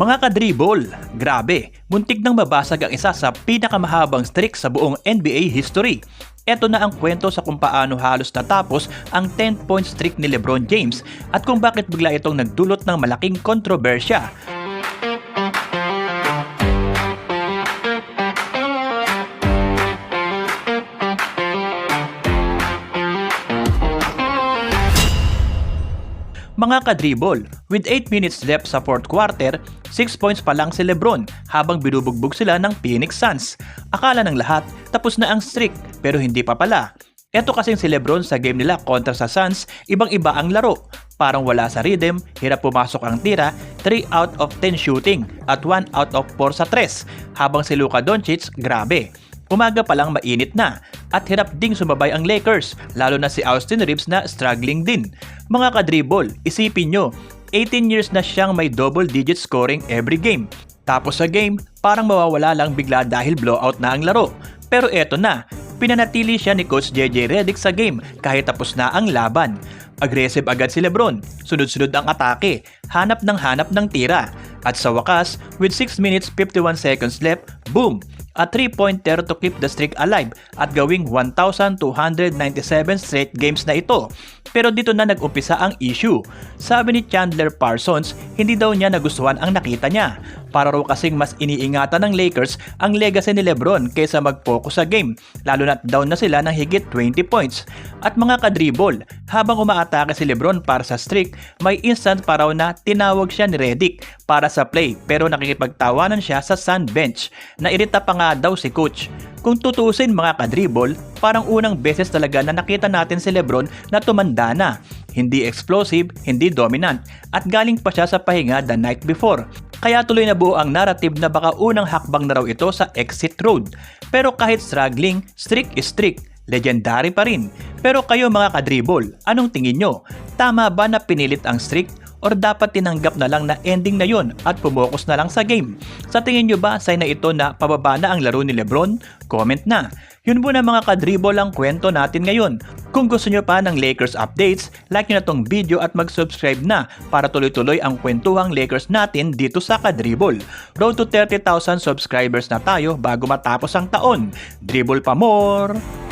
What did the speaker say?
Mga kadribol, grabe, muntik nang mabasag ang isa sa pinakamahabang streak sa buong NBA history. Ito na ang kwento sa kung paano halos natapos ang 10-point streak ni LeBron James at kung bakit bigla itong nagdulot ng malaking kontrobersya. Mga kadribol, with 8 minutes left sa fourth quarter, 6 points pa lang si Lebron habang binubugbog sila ng Phoenix Suns. Akala ng lahat, tapos na ang streak pero hindi pa pala. Eto kasing si Lebron sa game nila kontra sa Suns, ibang-iba ang laro. Parang wala sa rhythm, hirap pumasok ang tira, 3 out of 10 shooting at 1 out of 4 sa 3. Habang si Luka Doncic, grabe. Umaga pa lang mainit na at hirap ding sumabay ang Lakers, lalo na si Austin Reeves na struggling din. Mga kadribol, isipin nyo, 18 years na siyang may double-digit scoring every game. Tapos sa game, parang mawawala lang bigla dahil blowout na ang laro. Pero eto na, pinanatili siya ni Coach JJ Redick sa game kahit tapos na ang laban. Aggressive agad si Lebron, sunod-sunod ang atake, hanap ng hanap ng tira. At sa wakas, with 6 minutes 51 seconds left, boom! A 3-pointer to keep the streak alive at gawing 1,297 straight games na ito. Pero dito na nag-umpisa ang issue. Sabi ni Chandler Parsons, hindi daw niya nagustuhan ang nakita niya. Para raw kasing mas iniingatan ng Lakers ang legacy ni Lebron kaysa mag-focus sa game, lalo na't down na sila ng higit 20 points. At mga kadribol, habang umaatake si Lebron para sa streak, may instant pa raw na tinawag siya ni Redick para sa play pero nakikipagtawanan siya sa sand bench. Nairita pa nga daw si coach. Kung tutusin mga kadribol, parang unang beses talaga na nakita natin si Lebron na tumanda na. Hindi explosive, hindi dominant, at galing pa siya sa pahinga the night before. Kaya tuloy na buo ang narrative na baka unang hakbang na raw ito sa exit road. Pero kahit struggling, strict is strict. Legendary pa rin. Pero kayo mga kadribol, anong tingin nyo? Tama ba na pinilit ang strict or dapat tinanggap na lang na ending na yon at pumokus na lang sa game? Sa tingin nyo ba sign na ito na pababa na ang laro ni Lebron? Comment na. Yun muna mga kadribol ang kwento natin ngayon. Kung gusto nyo pa ng Lakers updates, like nyo na tong video at mag-subscribe na para tuloy-tuloy ang kwentuhang Lakers natin dito sa Kadribol. Road to 30,000 subscribers na tayo bago matapos ang taon. Dribble pa more!